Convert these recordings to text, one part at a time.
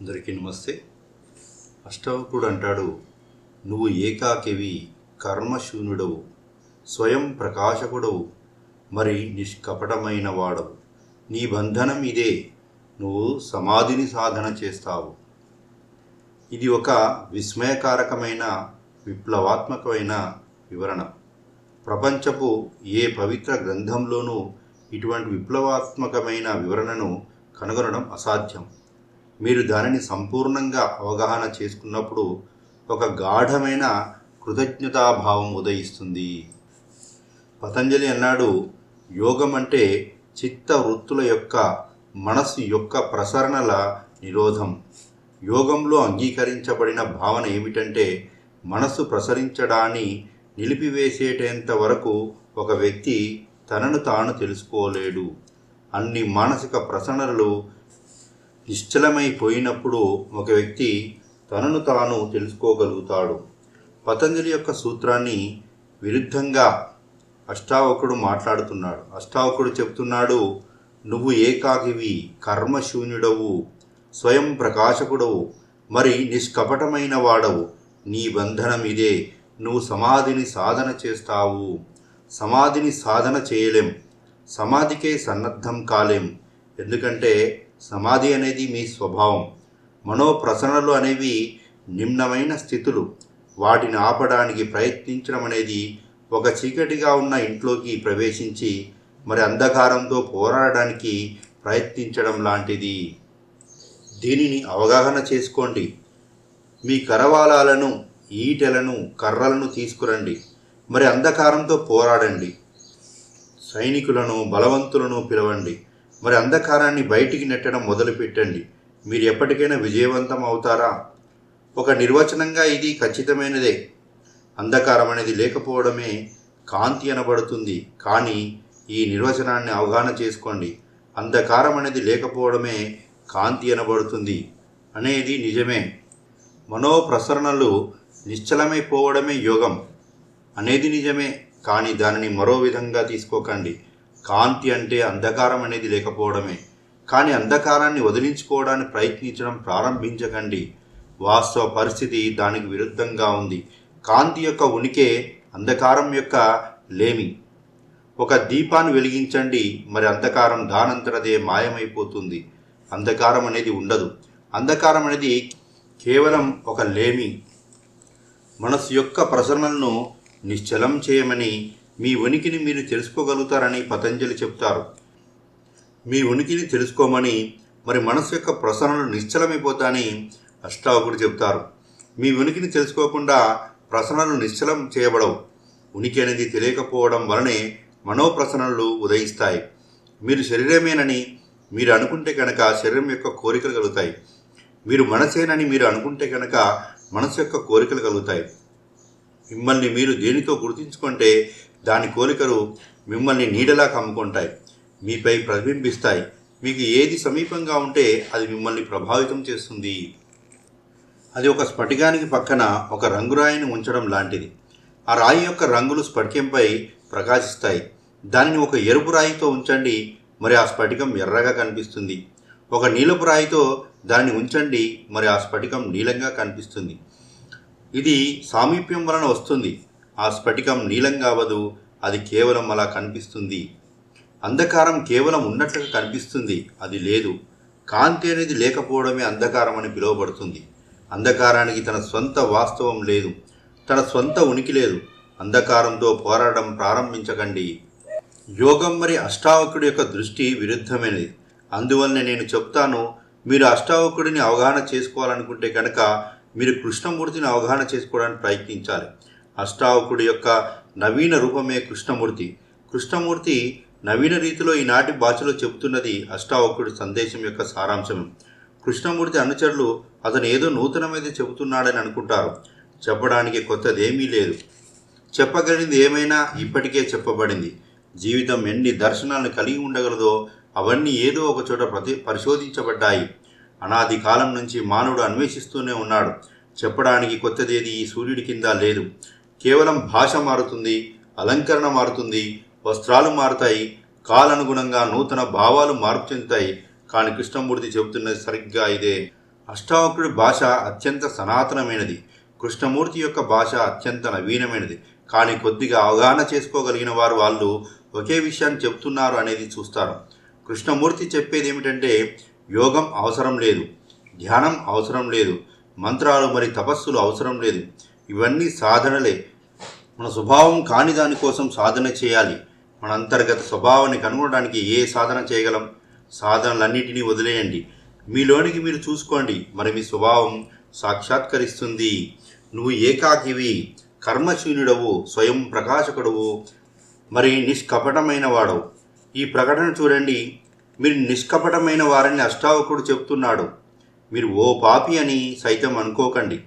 అందరికీ నమస్తే. అష్టవకుడు అంటాడు నువ్వు ఏకాకివి కర్మశూన్యుడవు స్వయం ప్రకాశకుడవు మరి నిష్కపటమైన వాడవు. నీ బంధనం ఇదే నువ్వు సమాధిని సాధన చేస్తావు. ఇది ఒక విస్మయకారకమైన విప్లవాత్మకమైన వివరణ. ప్రపంచపు ఏ పవిత్ర గ్రంథంలోనూ ఇటువంటి విప్లవాత్మకమైన వివరణను కనుగొనడం అసాధ్యం. మీరు దానిని సంపూర్ణంగా అవగాహన చేసుకున్నప్పుడు ఒక గాఢమైన కృతజ్ఞతాభావం ఉదయిస్తుంది. పతంజలి అన్నాడు యోగం అంటే చిత్త వృత్తుల యొక్క మనస్సు యొక్క ప్రసరణల నిరోధం. యోగంలో అంగీకరించబడిన భావన ఏమిటంటే మనస్సు ప్రసరించడాన్ని నిలిపివేసేటంత వరకు ఒక వ్యక్తి తనను తాను తెలుసుకోలేడు. అన్ని మానసిక ప్రసరణలు నిశ్చలమైపోయినప్పుడు ఒక వ్యక్తి తనను తాను తెలుసుకోగలుగుతాడు. పతంజలి యొక్క సూత్రాన్ని విరుద్ధంగా అష్టావకుడు మాట్లాడుతున్నాడు. అష్టావకుడు చెప్తున్నాడు నువ్వు ఏకాకివి కర్మశూన్యుడవు స్వయం ప్రకాశకుడవు మరి నిష్కపటమైన వాడవు. నీ బంధనం ఇదే నువ్వు సమాధిని సాధన చేస్తావు. సమాధిని సాధన చేయలేం. సమాధికే సన్నద్ధం కాలేం. ఎందుకంటే సమాధి అనేది మీ స్వభావం. మనోప్రసరణలు అనేవి నిమ్నమైన స్థితులు. వాటిని ఆపడానికి ప్రయత్నించడం అనేది ఒక చీకటిగా ఉన్న ఇంట్లోకి ప్రవేశించి మరి అంధకారంతో పోరాడడానికి ప్రయత్నించడం లాంటిది. దీనిని అవగాహన చేసుకోండి. మీ కరవాలాలను ఈటెలను కర్రలను తీసుకురండి. మరి అంధకారంతో పోరాడండి. సైనికులను బలవంతులను పిలవండి. మరి అంధకారాన్ని బయటికి నెట్టడం మొదలుపెట్టండి. మీరు ఎప్పటికైనా విజయవంతం అవుతారా? ఒక నిర్వచనంగా ఇది ఖచ్చితమైనదే. అంధకారం అనేది లేకపోవడమే కాంతి అనబడుతుంది. కానీ ఈ నిర్వచనాన్ని అవగాహన చేసుకోండి. అంధకారం అనేది లేకపోవడమే కాంతి అనబడుతుంది అనేది నిజమే. మనోప్రసరణలు నిశ్చలమైపోవడమే యోగం అనేది నిజమే. కానీ దానిని మరో విధంగా తీసుకోకండి. కాంతి అంటే అంధకారం అనేది లేకపోవడమే. కానీ అంధకారాన్ని వదిలించుకోవడానికి ప్రయత్నించడం ప్రారంభించకండి. వాస్తవ పరిస్థితి దానికి విరుద్ధంగా ఉంది. కాంతి యొక్క ఉనికే అంధకారం యొక్క లేమి. ఒక దీపాన్ని వెలిగించండి మరి అంధకారం దానంతరదే మాయమైపోతుంది. అంధకారం అనేది ఉండదు. అంధకారం అనేది కేవలం ఒక లేమి. మనసు యొక్క ప్రసరణలను నిశ్చలం చేయమని మీ ఉనికిని మీరు తెలుసుకోగలుగుతారని పతంజలి చెప్తారు. మీ ఉనికిని తెలుసుకోమని మరి మనసు యొక్క ప్రసన్నలు నిశ్చలమైపోతాయని అష్టావకుడు చెప్తారు. మీ ఉనికిని తెలుసుకోకుండా ప్రసరణలు నిశ్చలం చేయబడవు. ఉనికి అనేది తెలియకపోవడం వలనే మనోప్రసరణలు ఉదయిస్తాయి. మీరు శరీరమేనని మీరు అనుకుంటే కనుక శరీరం యొక్క కోరికలు కలుగుతాయి. మీరు మనసేనని మీరు అనుకుంటే కనుక మనసు యొక్క కోరికలు కలుగుతాయి. మిమ్మల్ని మీరు దేనితో గుర్తించుకుంటే దాని కోరికలు మిమ్మల్ని నీడలా కమ్ముకుంటాయి మీపై ప్రతిబింబిస్తాయి. మీకు ఏది సమీపంగా ఉంటే అది మిమ్మల్ని ప్రభావితం చేస్తుంది. అది ఒక స్ఫటికానికి పక్కన ఒక రంగురాయిని ఉంచడం లాంటిది. ఆ రాయి యొక్క రంగులు స్ఫటికంపై ప్రకాశిస్తాయి. దానిని ఒక ఎరుపు రాయితో ఉంచండి మరి ఆ స్ఫటికం ఎర్రగా కనిపిస్తుంది. ఒక నీలపు రాయితో దాన్ని ఉంచండి మరి ఆ స్ఫటికం నీలంగా కనిపిస్తుంది. ఇది సామీప్యం వలన వస్తుంది. ఆ స్ఫటికం నీలం కావదు. అది కేవలం అలా కనిపిస్తుంది. అంధకారం కేవలం ఉన్నట్లుగా కనిపిస్తుంది. అది లేదు. కాంతి అనేది లేకపోవడమే అంధకారం అని పిలువబడుతుంది. అంధకారానికి తన స్వంత వాస్తవం లేదు. తన స్వంత ఉనికి లేదు. అంధకారంతో పోరాటం ప్రారంభించకండి. యోగం మరి అష్టావకుడి యొక్క దృష్టి విరుద్ధమైనది. అందువల్లనే నేను చెప్తాను మీరు అష్టావకుడిని అవగాహన చేసుకోవాలనుకుంటే కనుక మీరు కృష్ణమూర్తిని అవగాహన చేసుకోవడానికి ప్రయత్నించాలి. అష్టావకుడి యొక్క నవీన రూపమే కృష్ణమూర్తి. కృష్ణమూర్తి నవీన రీతిలో ఈనాటి భాషలో చెబుతున్నది అష్టావకుడి సందేశం యొక్క సారాంశం కృష్ణమూర్తి అనుచరులు అతను ఏదో నూతనమైతే చెబుతున్నాడని అనుకుంటారు. చెప్పడానికి కొత్తదేమీ లేదు. చెప్పగలిగింది ఏమైనా ఇప్పటికే చెప్పబడింది. జీవితం ఎన్ని దర్శనాలను కలిగి ఉండగలదో అవన్నీ ఏదో ఒక చోట ప్రతి పరిశోధించబడ్డాయి. అనాది కాలం నుంచి మానవుడు అన్వేషిస్తూనే ఉన్నాడు. చెప్పడానికి కొత్తదేది ఈ సూర్యుడి కింద లేదు. కేవలం భాష మారుతుంది అలంకరణ మారుతుంది వస్త్రాలు మారుతాయి కాలనుగుణంగా నూతన భావాలు మార్పు చెందుతాయి. కానీ కృష్ణమూర్తి చెబుతున్నది సరిగ్గా ఇదే. అష్టావక్రుడి భాష అత్యంత సనాతనమైనది. కృష్ణమూర్తి యొక్క భాష అత్యంత నవీనమైనది. కానీ కొద్దిగా అవగాహన చేసుకోగలిగిన వారు వాళ్ళు ఒకే విషయాన్ని చెప్తున్నారు అనేది చూస్తారు. కృష్ణమూర్తి చెప్పేది ఏమిటంటే యోగం అవసరం లేదు ధ్యానం అవసరం లేదు మంత్రాలు మరి తపస్సులు అవసరం లేదు. ఇవన్నీ సాధనలే. మన స్వభావం కాని దానికోసం సాధన చేయాలి. మన అంతర్గత స్వభావాన్ని కనుగొనడానికి ఏ సాధన చేయగలం? సాధనలన్నిటినీ వదిలేయండి. మీలోనికి మీరు చూసుకోండి. మరి మీ స్వభావం సాక్షాత్కరిస్తుంది. నువ్వు ఏకాకివి కర్మశూన్యుడవు స్వయం ప్రకాశకుడవు మరి నిష్కపటమైన వాడవు. ఈ ప్రకటన చూడండి. మీరు నిష్కపటమైన వారని అష్టావకుడు చెప్తున్నాడు. మీరు ఓ పాపి అని సైతం అనుకోకండి.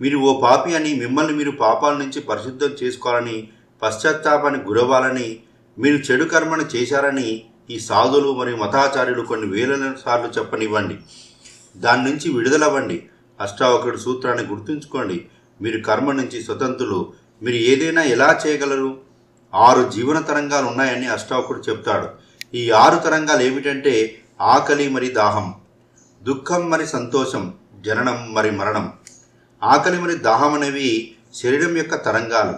మీరు ఓ పాపి అని మిమ్మల్ని మీరు పాపాల నుంచి పరిశుద్ధం చేసుకోవాలని పశ్చాత్తాపానికి గురవ్వాలని మీరు చెడు కర్మను చేశారని ఈ సాధులు మరియు మతాచార్యులు కొన్ని వేల సార్లు చెప్పనివ్వండి. దాని నుంచి విడుదలవ్వండి. అష్టావకుడు సూత్రాన్ని గుర్తుంచుకోండి. మీరు కర్మ నుంచి స్వతంత్రులు. మీరు ఏదైనా ఎలా చేయగలరు? ఆరు జీవన తరంగాలు ఉన్నాయని అష్టావకుడు చెప్తాడు. ఈ ఆరు తరంగాలు ఏమిటంటే ఆకలి మరి దాహం దుఃఖం మరి సంతోషం జననం మరి మరణం. ఆకలి మరి దాహం అనేవి శరీరం యొక్క తరంగాలు.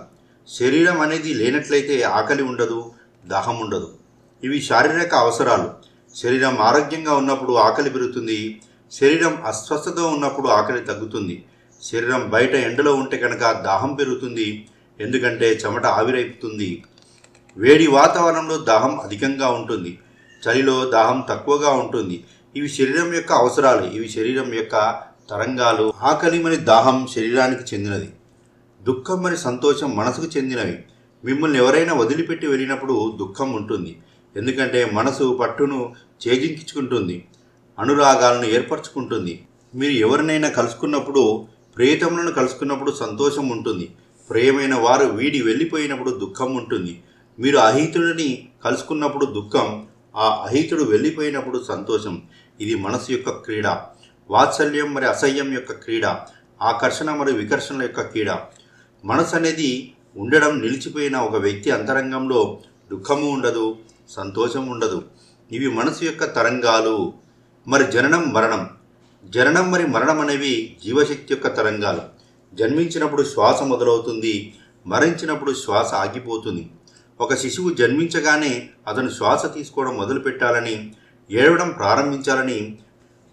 శరీరం అనేది లేనట్లయితే ఆకలి ఉండదు దాహం ఉండదు. ఇవి శారీరక అవసరాలు. శరీరం ఆరోగ్యంగా ఉన్నప్పుడు ఆకలి పెరుగుతుంది శరీరం అస్వస్థతో ఉన్నప్పుడు ఆకలి తగ్గుతుంది. శరీరం బయట ఎండలో ఉంటే కనుక దాహం పెరుగుతుంది ఎందుకంటే చెమట ఆవిరైపుతుంది. వేడి వాతావరణంలో దాహం అధికంగా ఉంటుంది. చలిలో దాహం తక్కువగా ఉంటుంది. ఇవి శరీరం యొక్క అవసరాలు. ఇవి శరీరం యొక్క తరంగాలు. ఆకలి మరి దాహం శరీరానికి చెందినది దుఃఖం మరి సంతోషం మనసుకు చెందినవి. మిమ్మల్ని ఎవరైనా వదిలిపెట్టి వెళ్ళినప్పుడు దుఃఖం ఉంటుంది. ఎందుకంటే మనసు పట్టును చేజించుకుంటుంది అనురాగాలను ఏర్పరచుకుంటుంది. మీరు ఎవరినైనా కలుసుకున్నప్పుడు ప్రియతములను కలుసుకున్నప్పుడు సంతోషం ఉంటుంది. ప్రియమైన వారు వీడి వెళ్ళిపోయినప్పుడు దుఃఖం ఉంటుంది. మీరు అహితుడిని కలుసుకున్నప్పుడు దుఃఖం ఆ అహితుడు వెళ్ళిపోయినప్పుడు సంతోషం. ఇది మనసు యొక్క క్రీడ. వాత్సల్యం మరి అసహ్యం యొక్క క్రీడ. ఆకర్షణ మరియు వికర్షణల యొక్క క్రీడ. మనసు అనేది ఉండడం నిలిచిపోయిన ఒక వ్యక్తి అంతరంగంలో దుఃఖము ఉండదు సంతోషం ఉండదు. ఇవి మనసు యొక్క తరంగాలు. మరి జననం మరణం. జననం మరి మరణం అనేవి జీవశక్తి యొక్క తరంగాలు. జన్మించినప్పుడు శ్వాస మొదలవుతుంది మరణించినప్పుడు శ్వాస ఆగిపోతుంది. ఒక శిశువు జన్మించగానే అతను శ్వాస తీసుకోవడం మొదలు పెట్టాలని ఏడవడం ప్రారంభించాలని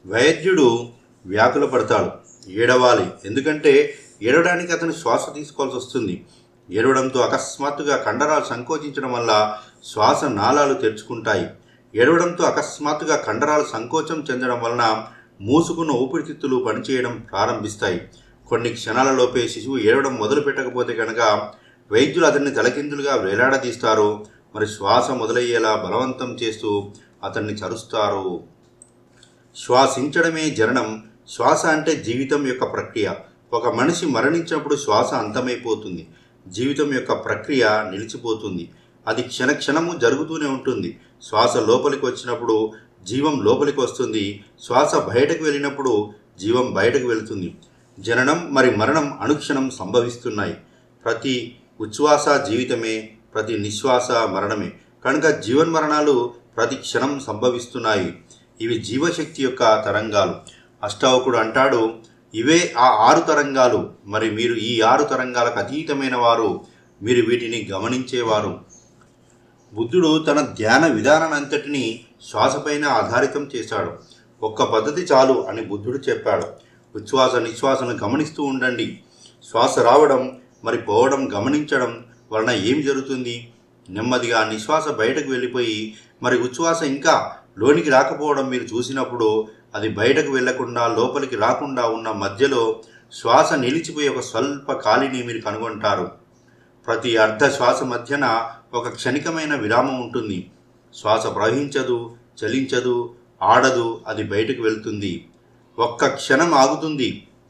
వైద్యుడు వ్యాకుల పడతాడు ఏడవాలి. ఎందుకంటే ఏడవడానికి అతను శ్వాస తీసుకోవాల్సి వస్తుంది. ఏడవడంతో అకస్మాత్తుగా కండరాలు సంకోచించడం వల్ల శ్వాస నాళాలు తెరుచుకుంటాయి. ఏడవడంతో అకస్మాత్తుగా కండరాలు సంకోచం చెందడం వలన మూసుకున్న ఊపిరితిత్తులు పనిచేయడం ప్రారంభిస్తాయి. కొన్ని క్షణాలలోపే శిశువు ఏడవడం మొదలు పెట్టకపోతే కనుక వైద్యులు అతన్ని తలకిందులుగా వేలాడదీస్తారు. మరి శ్వాస మొదలయ్యేలా బలవంతం చేస్తూ అతన్ని చరుస్తారు. శ్వాసించడమే జననం. శ్వాస అంటే జీవితం యొక్క ప్రక్రియ. ఒక మనిషి మరణించినప్పుడు శ్వాస అంతమైపోతుంది. జీవితం యొక్క ప్రక్రియ నిలిచిపోతుంది. అది క్షణక్షణము జరుగుతూనే ఉంటుంది. శ్వాస లోపలికి వచ్చినప్పుడు జీవం లోపలికి వస్తుంది. శ్వాస బయటకు వెళ్ళినప్పుడు జీవం బయటకు వెళుతుంది. జననం మరి మరణం అనుక్షణం సంభవిస్తున్నాయి. ప్రతి ఉచ్ఛ్వాస జీవితమే ప్రతి నిశ్వాస మరణమే. కనుక జీవన్మరణాలు ప్రతి క్షణం సంభవిస్తున్నాయి. ఇవి జీవశక్తి యొక్క తరంగాలు. అష్టావకుడు అంటాడు ఇవే ఆ ఆరు తరంగాలు. మరి మీరు ఈ ఆరు తరంగాలకు అతీతమైన వారు. మీరు వీటిని గమనించేవారు. బుద్ధుడు తన ధ్యాన విధానాన్నంతటినీ శ్వాసపైన ఆధారితం చేశాడు. ఒక్క పద్ధతి చాలు అని బుద్ధుడు చెప్పాడు. ఉచ్ఛ్వాస నిశ్వాసను గమనిస్తూ ఉండండి. శ్వాస రావడం మరి పోవడం గమనించడం వలన ఏం జరుగుతుంది? నెమ్మదిగా నిశ్వాస బయటకు వెళ్ళిపోయి మరి ఉచ్ఛ్వాస ఇంకా లోనికి రాకపోవడం మీరు చూసినప్పుడు అది బయటకు వెళ్ళకుండా లోపలికి రాకుండా ఉన్న మధ్యలో శ్వాస నిలిచిపోయి ఒక స్వల్ప ఖాళీని మీరు కనుగొంటారు. ప్రతి అర్ధ శ్వాస మధ్యన ఒక క్షణికమైన విరామం ఉంటుంది. శ్వాస ప్రవహించదు చలించదు ఆడదు అది బయటకు వెళ్తుంది. ఒక్క క్షణం ఆగుతుంది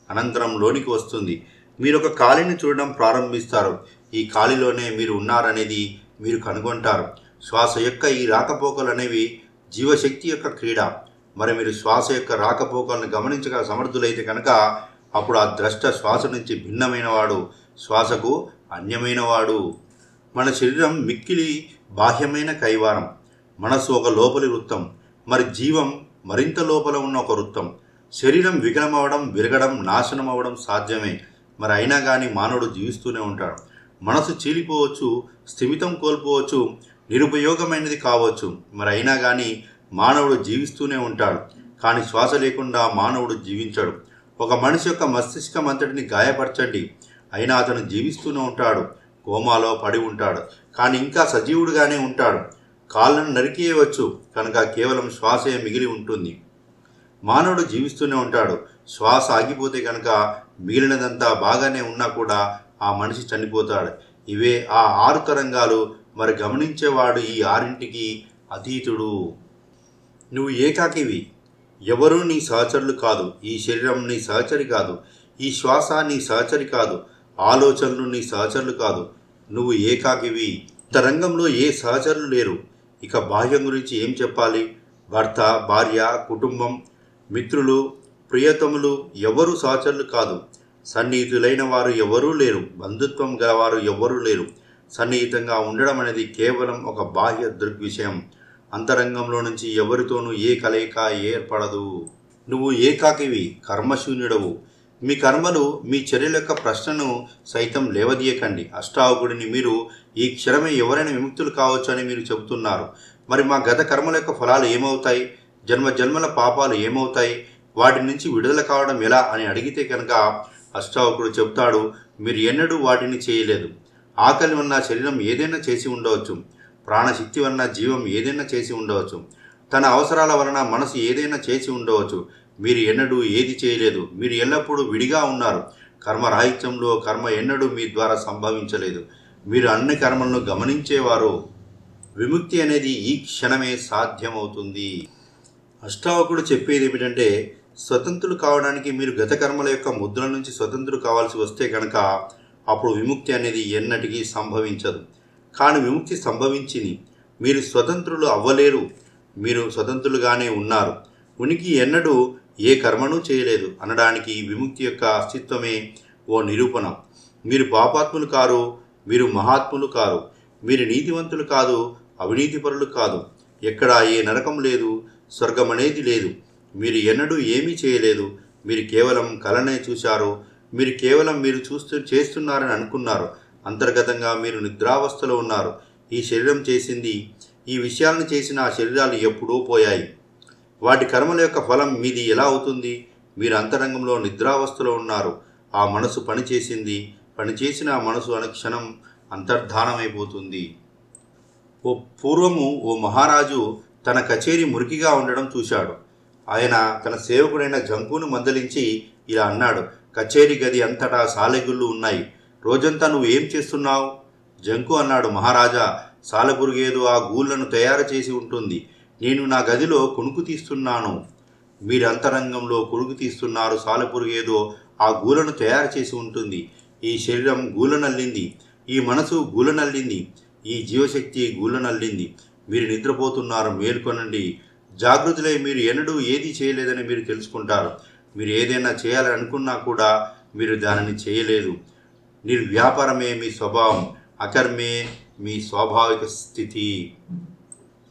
అనంతరం లోనికి వస్తుంది. మీరు ఒక ఖాళీని చూడడం ప్రారంభిస్తారు. ఈ ఖాళీలోనే మీరు ఉన్నారనేది మీరు కనుగొంటారు. శ్వాస యొక్క ఈ రాకపోకలు అనేవి జీవశక్తి యొక్క క్రీడ. మరి మీరు శ్వాస యొక్క రాకపోకలను గమనించగల సమర్థులైతే కనుక అప్పుడు ఆ ద్రష్ట శ్వాస నుంచి భిన్నమైనవాడు శ్వాసకు అన్యమైనవాడు. మన శరీరం మిక్కిలి బాహ్యమైన కైవారం. మనస్సు ఒక లోపలి వృత్తం. మరి జీవం మరింత లోపల ఉన్న ఒక వృత్తం. శరీరం వికలమవడం విరగడం నాశనం అవ్వడం సాధ్యమే. మరి అయినా కానీ మానవుడు జీవిస్తూనే ఉంటాడు. మనసు చీలిపోవచ్చు స్థిమితం కోల్పోవచ్చు నిరుపయోగమైనది కావచ్చు. మరి అయినా కానీ మానవుడు జీవిస్తూనే ఉంటాడు. కానీ శ్వాస లేకుండా మానవుడు జీవించడు. ఒక మనిషి యొక్క మస్తిష్కం అంతటిని గాయపరచండి. అయినా అతను జీవిస్తూనే ఉంటాడు. కోమాలో పడి ఉంటాడు. కానీ ఇంకా సజీవుడుగానే ఉంటాడు. కాళ్ళను నరికేయవచ్చు. కనుక కేవలం శ్వాసే మిగిలి ఉంటుంది. మానవుడు జీవిస్తూనే ఉంటాడు. శ్వాస ఆగిపోతే కనుక మిగిలినదంతా బాగానే ఉన్నా కూడా ఆ మనిషి చనిపోతాడు. ఇవే ఆ ఆరు తరంగాలు మరి గమనించేవాడు ఈ ఆరింటికి అతీతుడు. నువ్వు ఏకాకివి. ఎవరూ నీ సహచరులు కాదు. ఈ శరీరం నీ సహచరి కాదు. ఈ శ్వాస నీ సహచరి కాదు. ఆలోచనలు నీ సహచరులు కాదు. నువ్వు ఏకాకివి. తరంగంలో ఏ సహచరులు లేరు. ఇక బాహ్యం గురించి ఏం చెప్పాలి? భర్త భార్య కుటుంబం మిత్రులు ప్రియతములు ఎవరు సహచరులు కాదు. సన్నిహితులైన వారు ఎవరూ లేరు. బంధుత్వం గలవారు ఎవరూ లేరు. సన్నిహితంగా ఉండడం అనేది కేవలం ఒక బాహ్య దృగ్విషయం. అంతరంగంలో నుంచి ఎవరితోనూ ఏ కలయిక ఏర్పడదు. నువ్వు ఏకాకివి కర్మశూన్యుడవు. మీ కర్మలు మీ చర్యల యొక్క ప్రశ్నను సైతం లేవదీయకండి. అష్టావకుడిని మీరు ఈ క్షణమే ఎవరైనా విముక్తులు కావచ్చు అని మీరు చెబుతున్నారు. మరి మా గత కర్మల యొక్క ఫలాలు ఏమవుతాయి? జన్మ జన్మల పాపాలు ఏమవుతాయి? వాటి నుంచి విడుదల కావడం ఎలా అని అడిగితే కనుక అష్టావకుడు చెప్తాడు మీరు ఎన్నడూ వాటిని చేయలేదు. ఆకలి ఉన్న శరీరం ఏదైనా చేసి ఉండవచ్చు. ప్రాణశక్తి వలన జీవం ఏదైనా చేసి ఉండవచ్చు. తన అవసరాల వలన మనసు ఏదైనా చేసి ఉండవచ్చు. మీరు ఎన్నడూ ఏది చేయలేదు. మీరు ఎల్లప్పుడూ విడిగా ఉన్నారు. కర్మరాహిత్యంలో కర్మ ఎన్నడూ మీ ద్వారా సంభవించలేదు. మీరు అన్ని కర్మలను గమనించేవారు. విముక్తి అనేది ఈ క్షణమే సాధ్యమవుతుంది. అష్టావకుడు చెప్పేది ఏమిటంటే స్వతంత్రులు కావడానికి మీరు గత కర్మల యొక్క ముద్ర నుంచి స్వతంత్రులు కావాల్సి వస్తే కనుక అప్పుడు విముక్తి అనేది ఎన్నటికీ సంభవించదు. కానీ విముక్తి సంభవించింది మీరు స్వతంత్రులు అవ్వలేరు. మీరు స్వతంత్రులుగానే ఉన్నారు. ఉనికి ఎన్నడూ ఏ కర్మను చేయలేదు అనడానికి విముక్తి యొక్క అస్తిత్వమే ఓ నిరూపణ. మీరు పాపాత్ములు కారు మీరు మహాత్ములు కారు. మీరు నీతివంతులు కాదు అవినీతిపరులు కాదు. ఎక్కడా ఏ నరకం లేదు స్వర్గం అనేది లేదు. మీరు ఎన్నడూ ఏమీ చేయలేదు. మీరు కేవలం కలనే చూశారు. మీరు కేవలం మీరు చూస్తూ చేస్తున్నారని అనుకున్నారు. అంతర్గతంగా మీరు నిద్రావస్థలో ఉన్నారు. ఈ శరీరం చేసింది ఈ విషయాలను చేసిన ఆ శరీరాలు ఎప్పుడూ పోయాయి. వాటి కర్మల యొక్క ఫలం మీది ఎలా అవుతుంది? మీరు అంతరంగంలో నిద్రావస్థలో ఉన్నారు. ఆ మనసు పనిచేసింది. పనిచేసిన ఆ మనసు అనుక్షణం అంతర్ధానమైపోతుంది. ఓ పూర్వము ఓ మహారాజు తన కచేరీ మురికిగా ఉండడం చూశాడు. ఆయన తన సేవకుడైన జంకును మందలించి ఇలా అన్నాడు కచేరీ గది అంతటా సాలెగుళ్ళు ఉన్నాయి. రోజంతా నువ్వు ఏం చేస్తున్నావు? జంకు అన్నాడు మహారాజా సాలెపురుగేదో ఆ గూళ్ళను తయారు చేసి ఉంటుంది. నేను నా గదిలో కొనుకు తీస్తున్నాను. మీరు అంతరంగంలో కుడుకు తీస్తున్నారు సాలెపురుగేదో ఆ గూలను తయారు చేసి ఉంటుంది. ఈ శరీరం గూలనల్లింది ఈ మనసు గూలనల్లింది ఈ జీవశక్తి గూలనల్లింది మీరు నిద్రపోతున్నారు మేల్కొనండి. జాగృతులై మీరు ఎన్నడూ ఏది చేయలేదని మీరు తెలుసుకుంటారు. మీరు ఏదైనా చేయాలని అనుకున్నా కూడా మీరు దానిని చేయలేదు. నిర్వ్యాపారమే మీ స్వభావం అకర్మే మీ స్వాభావిక స్థితి.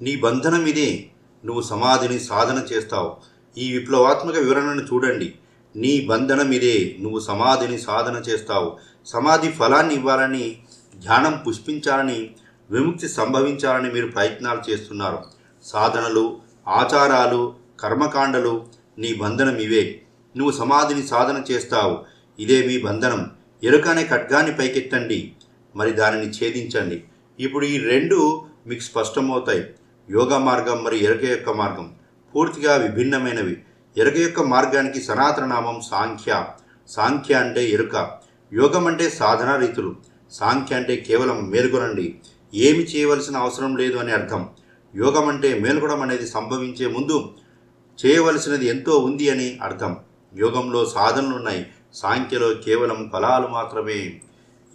నీ బంధనం ఇదే. నువ్వు సమాధిని సాధన చేస్తావు. ఈ విప్లవాత్మక వివరణను చూడండి. నీ బంధనం ఇదే. నువ్వు సమాధిని సాధన చేస్తావు. సమాధి ఫలాన్ని ఇవ్వాలని ధ్యానం పుష్పించాలని విముక్తి సంభవించాలని మీరు ప్రయత్నాలు చేస్తున్నారు. సాధనలు ఆచారాలు కర్మకాండలు నీ బంధనం ఇవే. నువ్వు సమాధిని సాధన చేస్తావు. ఇదే మీ బంధనం. ఎరుక అనే ఖడ్గాన్ని పైకెత్తండి. మరి దానిని ఛేదించండి. ఇప్పుడు ఈ రెండు మీకు స్పష్టమవుతాయి. యోగ మార్గం మరి ఎరుక యొక్క మార్గం. పూర్తిగా విభిన్నమైనవి. ఎరుక యొక్క మార్గానికి సనాతన నామం సాంఖ్య. సాంఖ్య అంటే ఎరుక. యోగం అంటే సాధన రీతులు. సాంఖ్య అంటే కేవలం మేల్కొనండి. ఏమి చేయవలసిన అవసరం లేదు అని అర్థం. యోగం అంటే మేల్కొడం అనేది సంభవించే ముందు చేయవలసినది ఎంతో ఉంది అని అర్థం. యోగంలో సాధనలు ఉన్నాయి. సాంఖ్యలో కేవలం ఫలాలు మాత్రమే.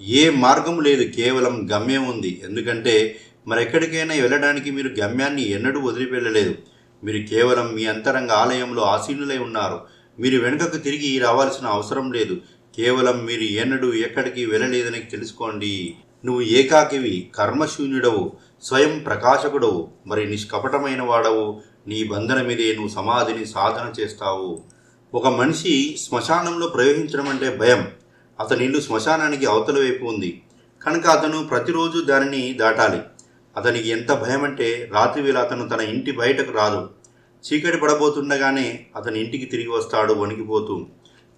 ఏ మార్గం లేదు. కేవలం గమ్యం ఉంది. ఎందుకంటే మరెక్కడికైనా వెళ్ళడానికి మీరు గమ్యాన్ని ఎన్నడూ వదిలిపెళ్ళలేదు మీరు కేవలం మీ అంతరంగ ఆలయంలో ఆసీనులై ఉన్నారు. మీరు వెనుకకు తిరిగి రావాల్సిన అవసరం లేదు. కేవలం మీరు ఎన్నడూ ఎక్కడికి వెళ్ళలేదని తెలుసుకోండి. నువ్వు ఏకాకివి కర్మశూన్యుడవు. స్వయం ప్రకాశకుడవు మరి నిష్కపటమైన వాడవు. నీ బంధనమిదే నువ్వు సమాధిని సాధన చేస్తావు. ఒక మనిషి శ్మశానంలో ప్రవేశించడం అంటే భయం. అతని ఇల్లు శ్మశానానికి అవతల వైపు ఉంది. కనుక అతను ప్రతిరోజు దానిని దాటాలి. అతనికి ఎంత భయం అంటే రాత్రి వేళ అతను తన ఇంటి బయటకు రాదు. చీకటి పడబోతుండగానే అతని ఇంటికి తిరిగి వస్తాడు వణికిపోతూ.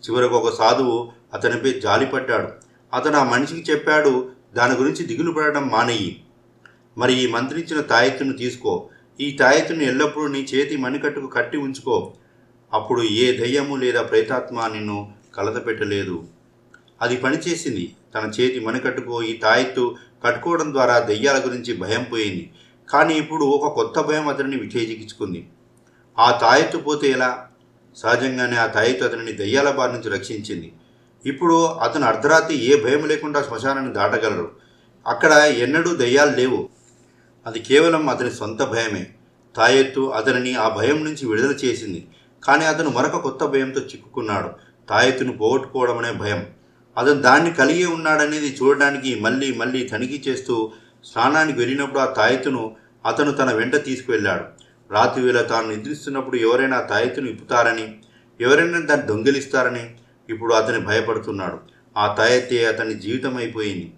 చివరకు ఒక సాధువు అతనిపై జాలిపడ్డాడు అతను ఆ మనిషికి చెప్పాడు దాని గురించి దిగులు పడడం మానేయి. మరి ఈ మంత్రించిన తాయెత్తును తీసుకో. ఈ తాయెత్తును ఎల్లప్పుడూ నీ చేతి మణికట్టుకు కట్టి ఉంచుకో. అప్పుడు ఏ దయ్యము లేదా ప్రేతాత్మ నిన్ను కలతపెట్టలేదు. అది పనిచేసింది. తన చేతి మణికట్టుకు ఈ తాయెత్తు కట్టుకోవడం ద్వారా దయ్యాల గురించి భయం పోయింది. కానీ ఇప్పుడు ఒక కొత్త భయం అతనిని విచేజికించుకుంది ఆ తాయెత్తు పోతే ఎలా? సహజంగానే ఆ తాయెత్తు అతనిని దయ్యాల బారి నుంచి రక్షించింది. ఇప్పుడు అతను అర్ధరాత్రి ఏ భయం లేకుండా శ్మశానాన్ని దాటగలరు అక్కడ ఎన్నడూ దయ్యాలు లేవు. అది కేవలం అతని సొంత భయమే. తాయెత్తు అతనిని ఆ భయం నుంచి విడుదల చేసింది. కానీ అతను మరొక కొత్త భయంతో చిక్కుకున్నాడు. తాయెత్తును పోగొట్టుకోవడం అనే భయం. అతను దాన్ని కలిగి ఉన్నాడనేది చూడడానికి మళ్ళీ మళ్ళీ తనిఖీ చేస్తూ స్నానానికి వెళ్ళినప్పుడు ఆ తాయెత్తును అతను తన వెంట తీసుకువెళ్ళాడు. రాత్రి వేళ తాను నిద్రిస్తున్నప్పుడు ఎవరైనా తాయెత్తును ఇప్పుతారని ఎవరైనా దాన్ని దొంగిలిస్తారని ఇప్పుడు అతని భయపడుతున్నాడు. ఆ తాయెత్తే అతని జీవితం అయిపోయింది.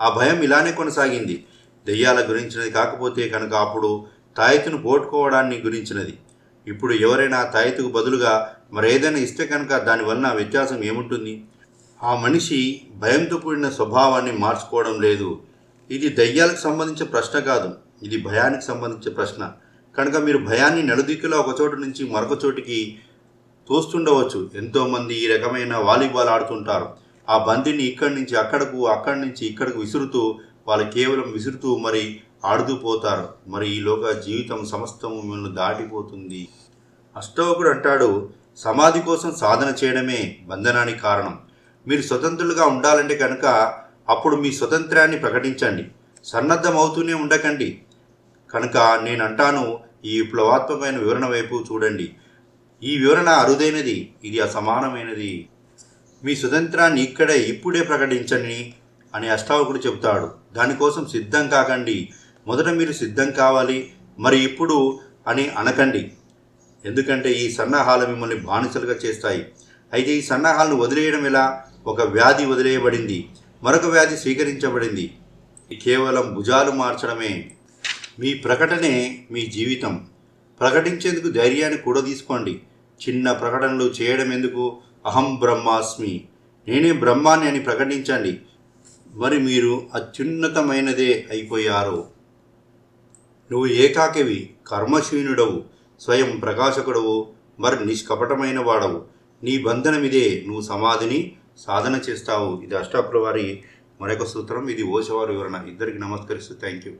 ఆ భయం ఇలానే కొనసాగింది. దెయ్యాల గురించినది కాకపోతే కనుక అప్పుడు తాయితును పోట్టుకోవడాన్ని గురించినది. ఇప్పుడు ఎవరైనా తాయితుకు తాయెత్తుకు బదులుగా మరేదైనా ఇస్తే కనుక దానివలన వ్యత్యాసం ఏముంటుంది? ఆ మనిషి భయంతో కూడిన స్వభావాన్ని మార్చుకోవడం లేదు. ఇది దయ్యాలకు సంబంధించిన ప్రశ్న కాదు. ఇది భయానికి సంబంధించిన ప్రశ్న. కనుక మీరు భయాన్ని నలుదిక్కులో ఒక చోటు నుంచి మరొక చోటికి తోస్తుండవచ్చు. ఎంతోమంది ఈ రకమైన వాలీబాల్ ఆడుతుంటారు. ఆ బంతిని ఇక్కడి నుంచి అక్కడకు అక్కడి నుంచి ఇక్కడకు విసురుతూ వాళ్ళు కేవలం విసురుతూ మరి ఆడుతూ పోతారు. మరి ఈ లోక జీవితం సమస్తము మిమ్మల్ని దాటిపోతుంది. అష్టోకుడు అంటాడు సమాధి కోసం సాధన చేయడమే బంధనానికి కారణం. మీరు స్వతంత్రులుగా ఉండాలంటే కనుక అప్పుడు మీ స్వతంత్రాన్ని ప్రకటించండి. సన్నద్ధం అవుతూనే ఉండకండి. కనుక నేను అంటాను ఈ విప్లవాత్మకమైన వివరణ వైపు చూడండి. ఈ వివరణ అరుదైనది ఇది అసమానమైనది. మీ స్వతంత్రాన్ని ఇక్కడే ఇప్పుడే ప్రకటించండి. అని అష్టావకుడు చెబుతాడు. దానికోసం సిద్ధం కాకండి. మొదట మీరు సిద్ధం కావాలి మరి ఇప్పుడు అని అనకండి. ఎందుకంటే ఈ సన్నాహాలు మిమ్మల్ని బానిసలుగా చేస్తాయి. అయితే ఈ సన్నాహాలను వదిలేయడం ఎలా? ఒక వ్యాధి వదిలేయబడింది. మరొక వ్యాధి స్వీకరించబడింది. కేవలం భుజాలు మార్చడమే మీ ప్రకటనే మీ జీవితం. ప్రకటించేందుకు ధైర్యాన్ని కూడా తీసుకోండి చిన్న ప్రకటనలు చేయడం ఎందుకు? అహం బ్రహ్మాస్మి. నేనే బ్రహ్మాన్ని అని ప్రకటించండి. మరి మీరు అత్యున్నతమైనదే అయిపోయారు. నువ్వు ఏకాకివి కర్మశీనుడవు స్వయం ప్రకాశకుడవు మరి నిష్కపటమైన వాడవు. నీ బంధనమిదే నువ్వు సమాధిని సాధన చేస్తావు. ఇది అష్టాప్ర వారి మరొక సూత్రం. ఇది ఓషవారి వివరణ. ఇద్దరికి నమస్కరిస్తూ థ్యాంక్ యూ